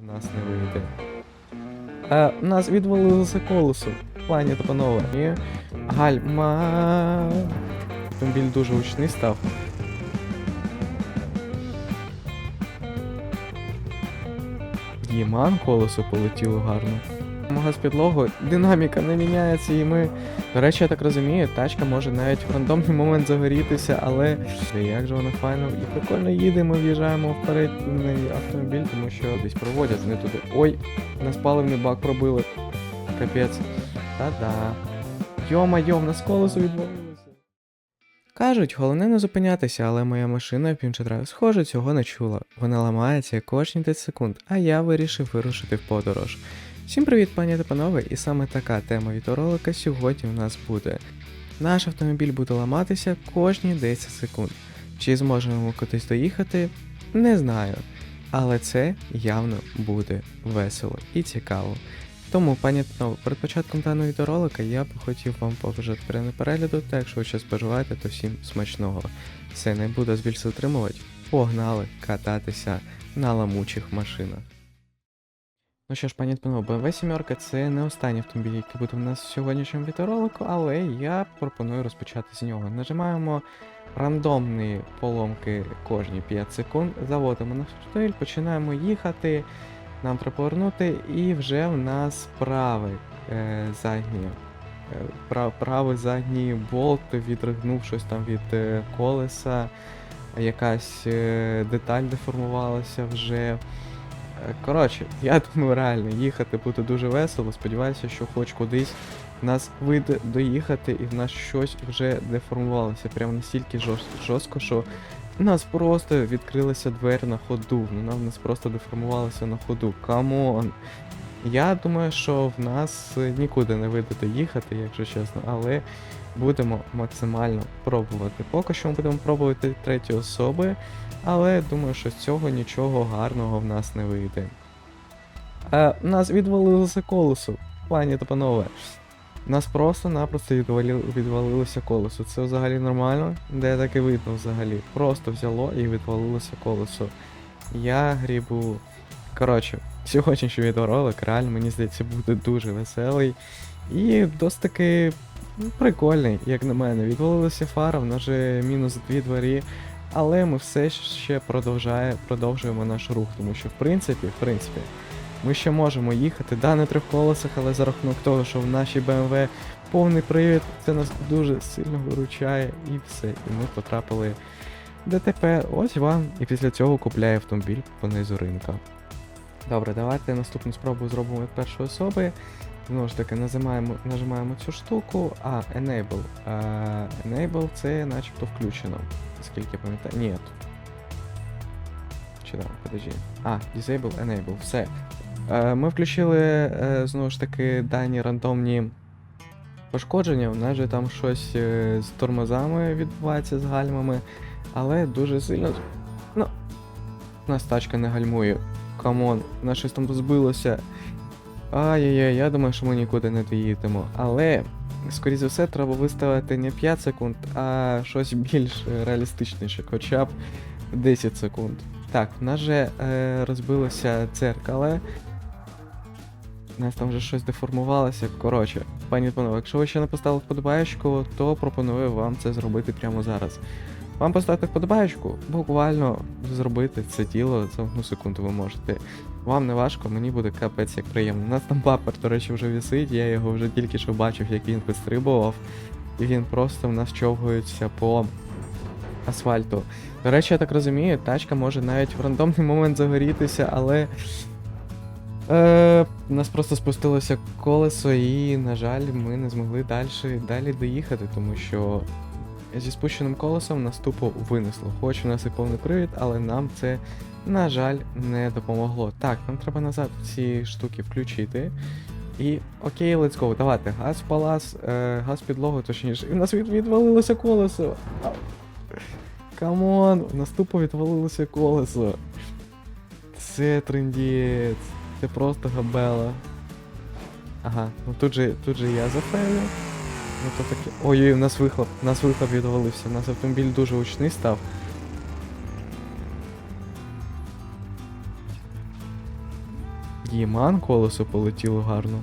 В нас не вийде. Е, у нас відвалилося колесо. Плані та панове. І гальма. Автомобіль дуже гучний став. Діман колесо полетіло гарно. Мога з підлогою, динаміка не міняється, і ми. До речі, я так розумію, тачка може навіть в рандомний момент загорітися, але як же вона файно і прикольно їде, ми в'їжджаємо в передній автомобіль, тому що десь проводять не туди. Ой, нас паливний бак пробили. Капець. Та-да. Йома-йо, в нас колесо відвалилося. Кажуть, головне не зупинятися, але моя машина в Пінчедрайв, схоже, цього не чула. Вона ламається кожні 10 секунд, а я вирішив вирушити в подорож. Всім привіт, пані та панове, і саме така тема відеоролика сьогодні у нас буде. Наш автомобіль буде ламатися кожні 10 секунд. Чи зможемо ми кудись доїхати? Не знаю. Але це явно буде весело і цікаво. Тому, пані та панове, перед початком даного відеоролика я б хотів вам побажати перегляду, та якщо ви щось бажаєте, то всім смачного. Все, не буду більше затримувати. Погнали кататися на ламучих машинах. Ну що ж, пані панове, BMW 7 це не останній автомобіль, який буде у нас в сьогоднішньому відеоролику, але я пропоную розпочати з нього. Нажимаємо рандомні поломки кожні 5 секунд, заводимо наш автомобіль, починаємо їхати. Нам треба повернути, і вже в нас правий е, задній. е, Прав, правий задній болт відригнув щось там від е, колеса, якась е, деталь деформувалася вже. Е, Коротше, я думаю, реально їхати буде дуже весело. Сподіваюся, що хоч кудись в нас вийде доїхати і в нас щось вже деформувалося. Прямо настільки жорстко, що у нас просто відкрилися двері на ходу. Ну, нам нас просто деформувалося на ходу. Камон. Я думаю, що в нас е, нікуди не вийде доїхати, якщо чесно, але будемо максимально пробувати. Поки що ми будемо пробувати треті особи, але думаю, що з цього нічого гарного в нас не вийде. Е, нас відвалилося колесо, пані та панове. Нас просто-напросто відвалилося колесо. Це взагалі нормально? Де таке видно взагалі? Просто взяло і відвалилося колесо. Я грібу. Коротше, сьогоднішній відеоролик реально, мені здається, буде дуже веселий. І досить таки прикольний, як на мене. Відвалилася фара, в нас же мінус дві двері. Але ми все ще продовжає, продовжуємо наш рух, тому що в принципі, в принципі, ми ще можемо їхати, да, на трьох колесах, але за рахунок того, що в нашій BMW повний привід, це нас дуже сильно виручає і все. І ми потрапили в ДТП. Ось вам. І після цього купляє автомобіль по низу ринка. Добре, давайте наступну спробу зробимо від першої особи. Знову ж таки, нажимаємо, нажимаємо цю штуку. А, Enable. А, enable це начебто включено. Скільки пам'ятаю. Ні. Чи там, подожди. А, Disable, Enable, все. Е, Ми включили е, знову ж таки дані рандомні пошкодження. У нас же там щось е, з тормозами відбувається з гальмами, але дуже сильно. Ну. У нас тачка не гальмує. Камон, у нас щось там збилося. Ай-яй-яй, я думаю, що ми нікуди не доїдемо. Але, скоріше за все, треба виставити не 5 секунд, а щось більш реалістичніше, хоча б 10 секунд. Так, в нас же е, розбилося дзеркало. У нас там вже щось деформувалося. Коротше, пані панове, якщо ви ще не поставили вподобаєчку, то пропоную вам це зробити прямо зараз. Вам поставити вподобаєчку, буквально зробити це діло за одну секунду ви можете. Вам не важко, мені буде капець як приємно. У нас там бапер, до речі, вже висить, я його вже тільки що бачив, як він вистрибував. І він просто в нас човгується по асфальту. До речі, я так розумію, тачка може навіть в рандомний момент загорітися, але. Е, нас просто спустилося колесо, і, на жаль, ми не змогли далі, далі доїхати, тому що зі спущеним колесом нас тупо винесло. Хоч у нас і повний привід, але нам це, на жаль, не допомогло. Так, нам треба назад ці штуки включити. І окей, let's go. Давайте, газ в палас, е, газ в підлогу, точніше. І в нас від, відвалилося колесо. Камон, у нас тупо відвалилося колесо. Це трендець. Це просто габела. Ага, ну тут же, тут же я зафейлю. Ну то таке. Ой-ой, у нас вихлоп, у нас вихлоп відвалився, у нас автомобіль дуже гучний став. Діман колесо полетіло гарно.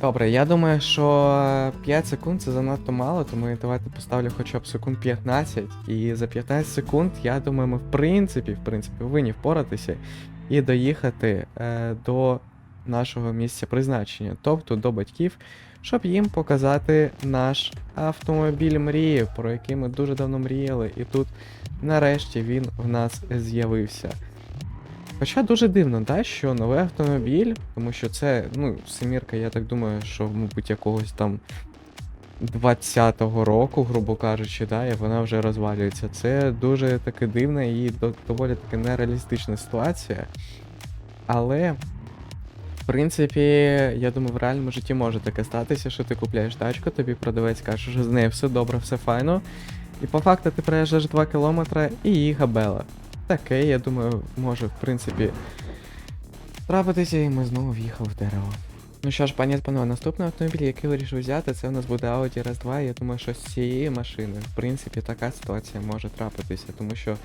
Добре, я думаю, що 5 секунд це занадто мало, тому я давайте поставлю хоча б секунд 15. І за 15 секунд, я думаю, ми в принципі, в принципі, повинні впоратися і доїхати е, до нашого місця призначення, тобто до батьків, щоб їм показати наш автомобіль мрії, про який ми дуже давно мріяли, і тут нарешті він в нас з'явився. Хоча дуже дивно, да, що новий автомобіль, тому що це, ну, семірка, я так думаю, що, мабуть, якогось там 20-го року, грубо кажучи, да, і вона вже розвалюється. Це дуже таки дивна і доволі таки нереалістична ситуація. Але, в принципі, я думаю, в реальному житті може таке статися, що ти купляєш тачку, тобі продавець каже, що з нею все добре, все файно. І по факту ти проїжджаєш 2 кілометри і її габела. Таке, я думаю, може, в принципі, трапитися, і ми знову в'їхали в дерево. Ну що ж, пані та панове, наступний автомобіль, який вирішив взяти, це у нас буде Audi RS2. Я думаю, що з цієї машини, в принципі, така ситуація може трапитися, тому що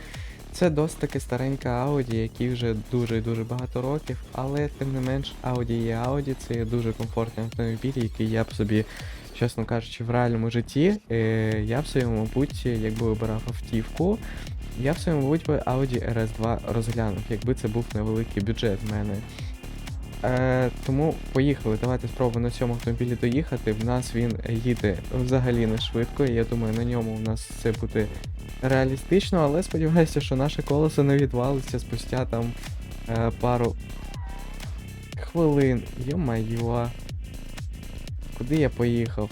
це досить таки старенька Audi, якій вже дуже і дуже багато років, але тим не менш Audi є Audi, це є дуже комфортний автомобіль, який я б собі, чесно кажучи, в реальному житті, е, я б собі, мабуть, якби вибирав автівку, я б собі, мабуть, Audi RS2 розглянув, якби це був невеликий бюджет в мене. Е, тому поїхали. Давайте спробуємо на цьому автомобілі доїхати. В нас він їде взагалі не швидко. Я думаю, на ньому у нас це буде реалістично, але сподіваюся, що наше колесо не відвалиться спустя там е, пару хвилин. Йо-майо. Куди я поїхав?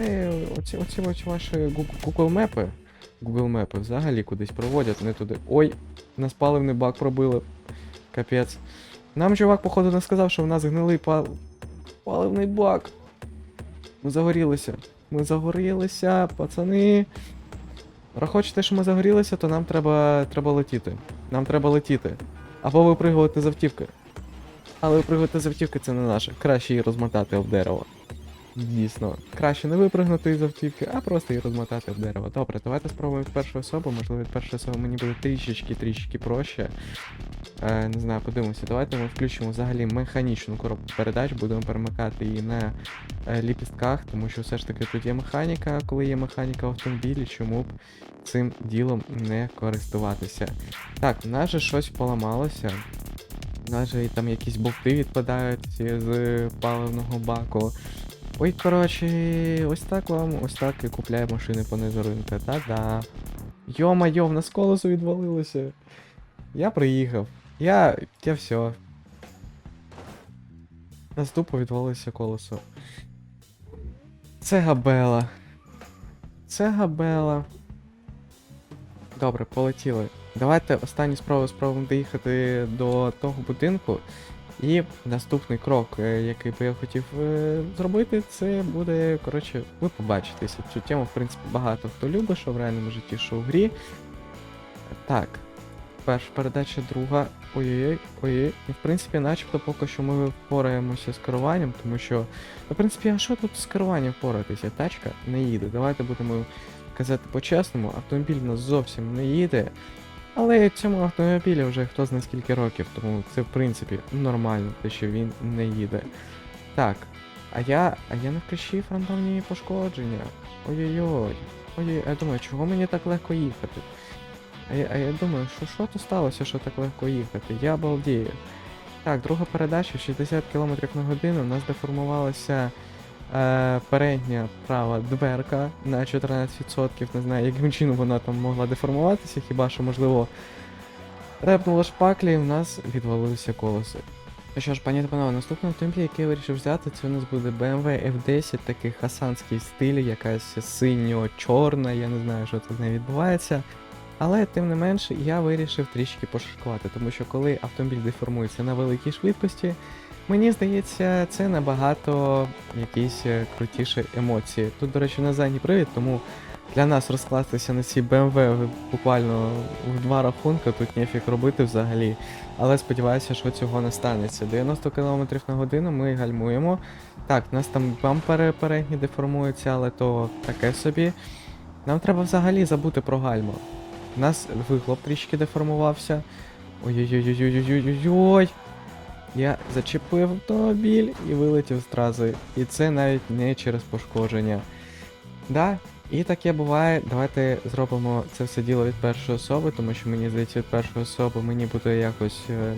Е, оці, оці, оці ваші Google, мепи. Google мепи взагалі кудись проводять, не туди. Ой, нас паливний бак пробили. Капець. Нам чувак, походу, не сказав, що в нас гнилий пал... паливний бак. Ми загорілися. Ми загорілися, пацани. Рахочете, що ми загорілися, то нам треба, треба летіти. Нам треба летіти. Або випригувати з автівки. Але випригувати з автівки це не наше. Краще її розмотати об дерево. Дійсно, краще не випригнути з автівки, а просто її розмотати об дерево. Добре, давайте спробуємо від першої особи. Можливо, від першої особи мені буде трішечки-трішечки проще. Е, не знаю, подивимося. Давайте ми включимо взагалі механічну коробку передач, будемо перемикати її на е, ліпістках, тому що все ж таки тут є механіка, а коли є механіка в автомобілі, чому б цим ділом не користуватися. Так, в нас же щось поламалося. Же і там якісь болти відпадають з паливного баку. Ой, коротше, ось так вам, ось так і купляє машини понизу ринка. Та-да. Йо-майо, в нас колесо відвалилося. Я приїхав. Я. Я все. Нас тупо відвалилося колесо. Це габела. Це габела. Добре, полетіли. Давайте останню спробу спробуємо доїхати до того будинку. І наступний крок, е, який би я хотів е, зробити, це буде, коротше, ви побачитеся. Цю тему, в принципі, багато хто любить, що в реальному житті, що в грі. Так. Перша передача, друга. Ой-ой-ой, ой-ой. І в принципі, начебто поки що ми впораємося з керуванням, тому що, ну, в принципі, а що тут з керуванням впоратися? Тачка не їде. Давайте будемо казати по-чесному, автомобіль у нас зовсім не їде. Але цьому автомобілі вже хто знає скільки років, тому це в принципі нормально, те, що він не їде. Так, а я. А я не включив рандомні пошкодження. Ой-ой-ой. Ой, я думаю, чого мені так легко їхати? А я, а я думаю, що що то сталося, що так легко їхати? Я обалдію. Так, друга передача 60 км на годину. У нас деформувалася е, передня права дверка на 14%. Не знаю, яким чином вона там могла деформуватися, хіба що, можливо, репнула шпаклі і в нас відвалилося колесо. Ну що ж, пані та панове, наступний автомобіль, який я вирішив взяти, це у нас буде BMW F10, такий хасанський стиль, якась синьо-чорна, я не знаю, що тут з нею відбувається. Але тим не менш я вирішив трішки пошуткувати, тому що коли автомобіль деформується на великій швидкості, мені здається, це набагато якісь е, крутіші емоції. Тут, до речі, на задній привід, тому для нас розкластися на цій BMW буквально в два рахунки, тут нефіг робити взагалі. Але сподіваюся, що цього не станеться. 90 км на годину ми гальмуємо. Так, у нас там бампери передні деформуються, але то таке собі. Нам треба взагалі забути про гальму. У нас вихлоп трішки деформувався. Ой-ой-ой-ой-ой-ой-ой-ой. Я зачепив автомобіль і вилетів з траси. І це навіть не через пошкодження. Да, і таке буває. Давайте зробимо це все діло від першої особи, тому що мені здається, від першої особи мені буде якось е,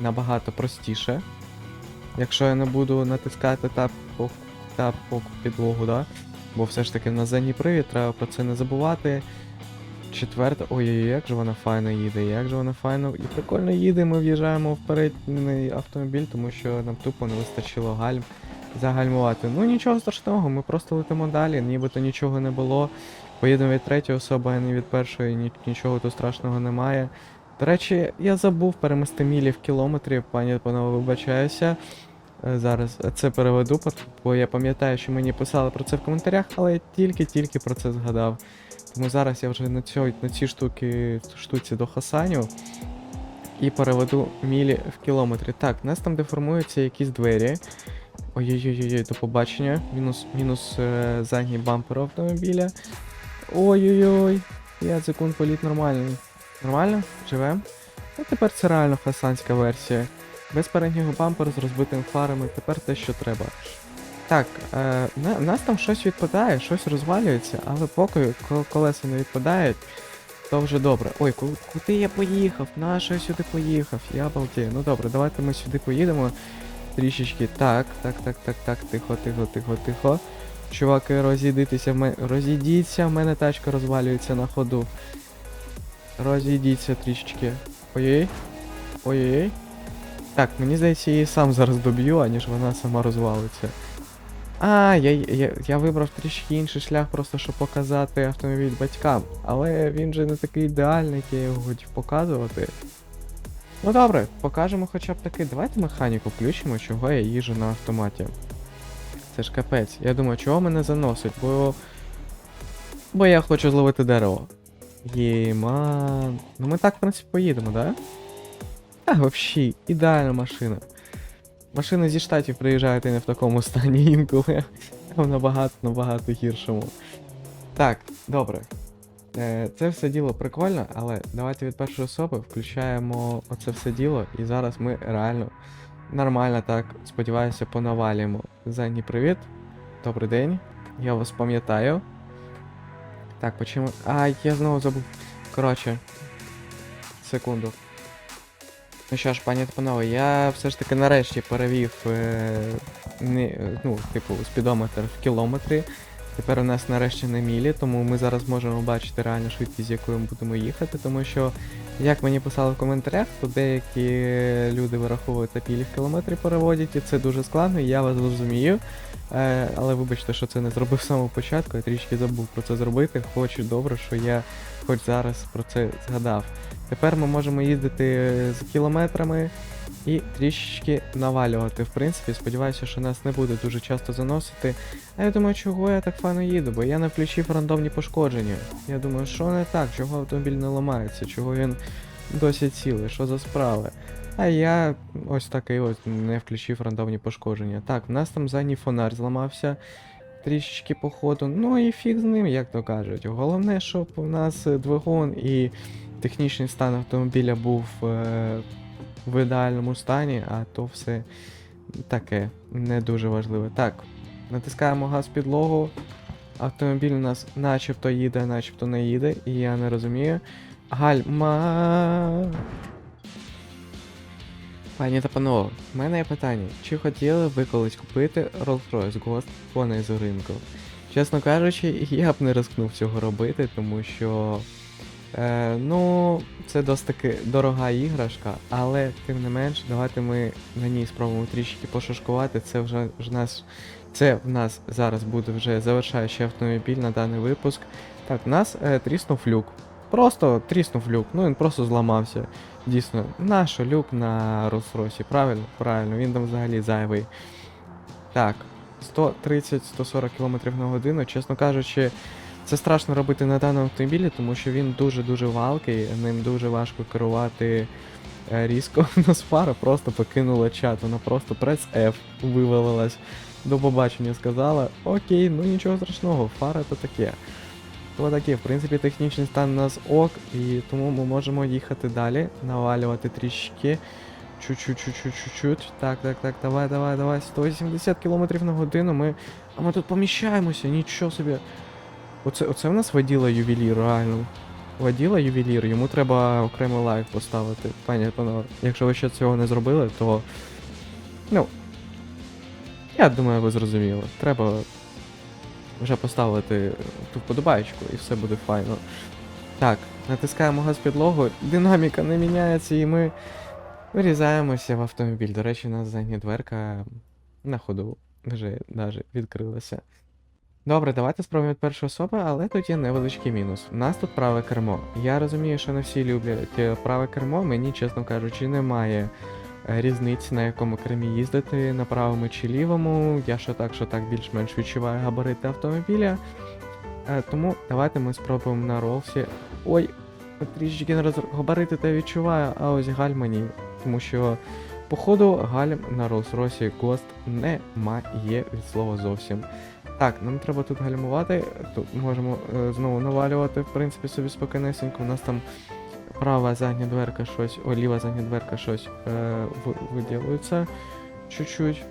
набагато простіше. Якщо я не буду натискати тап по, тап підлогу, да? Бо все ж таки на задній привід, треба про це не забувати. Четверта. Ой-ой, як же вона файно їде, як же вона файно і прикольно їде. Ми в'їжджаємо в передній автомобіль, тому що нам тупо не вистачило гальм загальмувати. Ну нічого страшного, ми просто летимо далі, нібито нічого не було. Поїдемо від третьої особи, а не від першої, ні- нічого тут страшного немає. До речі, я забув перемести мілі в кілометрі, пані панове, вибачаюся. Е, Зараз це переведу, бо я пам'ятаю, що мені писали про це в коментарях, але я тільки-тільки про це згадав. Тому зараз я вже на цій, на цій штуки, штуці дохасаню і переведу мілі в кілометрі. Так, у нас там деформуються якісь двері. Ой-ой-ой, до побачення. Мінус, мінус е, задній бампер автомобіля. Ой-ой-ой. 5 секунд політ нормальний. Нормально? Живем? Ну тепер це реально хасанська версія. Без переднього бамперу з розбитими фарами, тепер те, що треба. Так, е, в нас там щось відпадає, щось розвалюється, але поки колеса не відпадають, то вже добре. Ой, куди я поїхав? На що я сюди поїхав? Я балдію. Ну добре, давайте ми сюди поїдемо. Трішечки. Так, так, так, так, так, тихо, тихо, тихо, тихо. Чуваки, розійдитися в мене. Розійдіться, в мене тачка розвалюється на ходу. Розійдіться трішечки. Ой-ой. Ой-ой. Так, мені здається, її сам зараз доб'ю, аніж вона сама розвалиться. А, я, я, я вибрав трішки інший шлях, просто щоб показати автомобіль батькам. Але він же не такий ідеальний, як я його хотів показувати. Ну добре, покажемо хоча б таки. Давайте механіку включимо, чого я їжу на автоматі. Це ж капець. Я думаю, чого мене заносить, бо. Бо я хочу зловити дерево. Єман. Ну ми так, в принципі, поїдемо, да? А, взагалі, ідеальна машина. Машини зі штатів приїжджають і не в такому стані інколи. в набагато набагато гіршому. Так, добре. Е, Це все діло прикольно, але давайте від першої особи включаємо оце все діло, і зараз ми реально нормально так, сподіваюся, понавалюємо. Задній привіт. Добрий день. Я вас пам'ятаю. Так, почему. А, я знову забув. Коротше. Секунду. Ну що ж, пані та панове, я все ж таки нарешті перевів е, не, ну, типу, спідометр в кілометри. Тепер у нас нарешті на мілі, тому ми зараз можемо бачити реальну швидкість, з якою ми будемо їхати, тому що, як мені писали в коментарях, то деякі люди вираховують та пілі в кілометрі переводять, і це дуже складно, і я вас розумію. Е, але вибачте, що це не зробив з самого початку, я трішки забув про це зробити. Хочу добре, що я хоч зараз про це згадав. Тепер ми можемо їздити з кілометрами і трішечки навалювати. В принципі, сподіваюся, що нас не буде дуже часто заносити. А я думаю, чого я так файно їду, бо я не включив рандомні пошкодження. Я думаю, що не так, чого автомобіль не ламається, чого він досі цілий, що за справи. А я ось такий ось не включив рандомні пошкодження. Так, в нас там задній фонар зламався трішечки по ходу. Ну і фіг з ним, як то кажуть. Головне, щоб у нас е, двигун і технічний стан автомобіля був е, в ідеальному стані, а то все таке не дуже важливе. Так, натискаємо газ підлогу. Автомобіль у нас начебто їде, начебто не їде, і я не розумію. Гальма. Пані та панове, в мене є питання. Чи хотіли ви колись купити Rolls-Royce Ghost по з ринку? Чесно кажучи, я б не рискнув цього робити, тому що. Е, ну, це досить таки дорога іграшка, але тим не менш, давайте ми на ній спробуємо трішки пошашкувати. Це вже ж нас. Це в нас зараз буде вже завершаючий автомобіль на даний випуск. Так, в нас е, тріснув люк. Просто тріснув люк, ну він просто зламався. Дійсно, нащо люк на Rolls-Royce? Правильно? Правильно, він там взагалі зайвий. Так, 130-140 км на годину, чесно кажучи, це страшно робити на даному автомобілі, тому що він дуже-дуже валкий, ним дуже важко керувати е, різко. У нас фара просто покинула чат, вона просто прес F вивалилась. До побачення сказала. Окей, ну нічого страшного, фара то таке. То таке, в принципі, технічний стан у нас ок, і тому ми можемо їхати далі, навалювати трішки. Чуть-чуть, чуть-чуть, чуть-чуть. Так, так, так, давай, давай, давай. 180 км на годину. Ми. А ми тут поміщаємося, нічого собі. Оце, оце в нас воділа ювелір, реально. Воділа ювелір, йому треба окремий лайк поставити. Пані панове, якщо ви ще цього не зробили, то. Ну. Я думаю, ви зрозуміли. Треба вже поставити ту вподобайку і все буде файно. Так, натискаємо газ підлогу, динаміка не міняється, і ми вирізаємося в автомобіль. До речі, у нас задня дверка на ходу вже навіть відкрилася. Добре, давайте спробуємо від першої особи, але тут є невеличкий мінус. У нас тут праве кермо. Я розумію, що не всі люблять е, праве кермо, мені, чесно кажучи, немає е, різниці, на якому кермі їздити, на правому чи лівому. Я що так, що так більш-менш відчуваю габарити автомобіля. Е, Тому давайте ми спробуємо на ролсі. Ой, трішечки габарити та відчуваю, а ось гальма ні. Тому що, походу, гальм на Rolls-Royce Ghost немає від слова зовсім. Так, нам треба тут гальмувати. Тут можемо е, знову навалювати, в принципі, собі спокійнесенько. У нас там права задня дверка щось, о, ліва задня дверка щось е, ви- виділується чуть-чуть.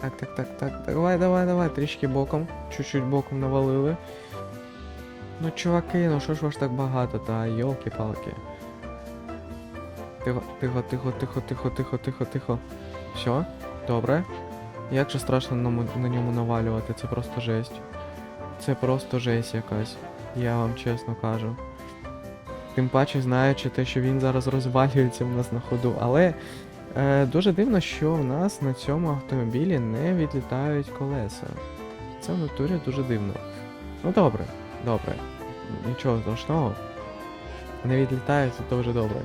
Так, так, так, так. Давай, давай, давай, трішки боком. Чуть-чуть боком навалили. Ну, чуваки, ну що ж ваш так багато, та йолки-палки. Тихо, тихо, тихо, тихо, тихо, тихо, тихо, тихо. Все, добре. Як же страшно на, на ньому навалювати, це просто жесть. Це просто жесть якась. Я вам чесно кажу. Тим паче, знаючи те, що він зараз розвалюється у нас на ходу. Але е, дуже дивно, що в нас на цьому автомобілі не відлітають колеса. Це в натурі дуже дивно. Ну добре, добре. Нічого страшного. Не відлітають, це дуже добре.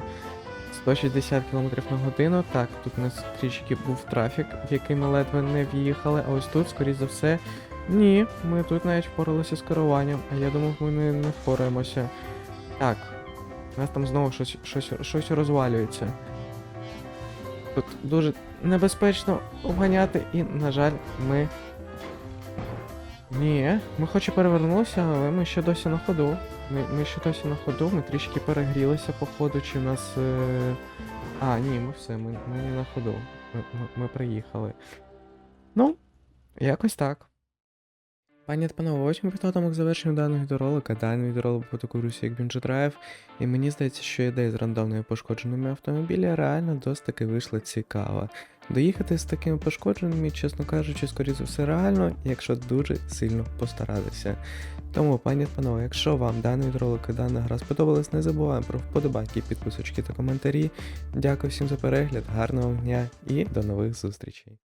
160 км на годину. Так, тут у нас трішки був трафік, в який ми ледве не в'їхали, а ось тут, скоріш за все. Ні, ми тут навіть впоралися з керуванням, а я думав, ми не впораємося. Так, у нас там знову щось, щось, щось розвалюється. Тут дуже небезпечно обганяти, і, на жаль, ми. Ні, ми хоч і перевернулися, але ми ще досі на ходу. Ми, ми ще досі на ходу, ми трішки перегрілися по ходу, чи нас. Е... А, ні, ми все, ми, ми не на ходу. Ми, ми, ми приїхали. Ну, якось так. Пані та панове, ось ми підготуємо к завершенню даного відеоролика. Даний відеоролик був таку русі, як Drive, і мені здається, що ідея з рандомними пошкодженими автомобіля реально досить таки вийшла цікава. Доїхати з такими пошкодженими, чесно кажучи, скоріше за все реально, якщо дуже сильно постаратися. Тому, пані та панове, якщо вам даний відеоролик і дана гра сподобалась, не забуваємо про вподобайки, підписочки та коментарі. Дякую всім за перегляд, гарного вам дня і до нових зустрічей.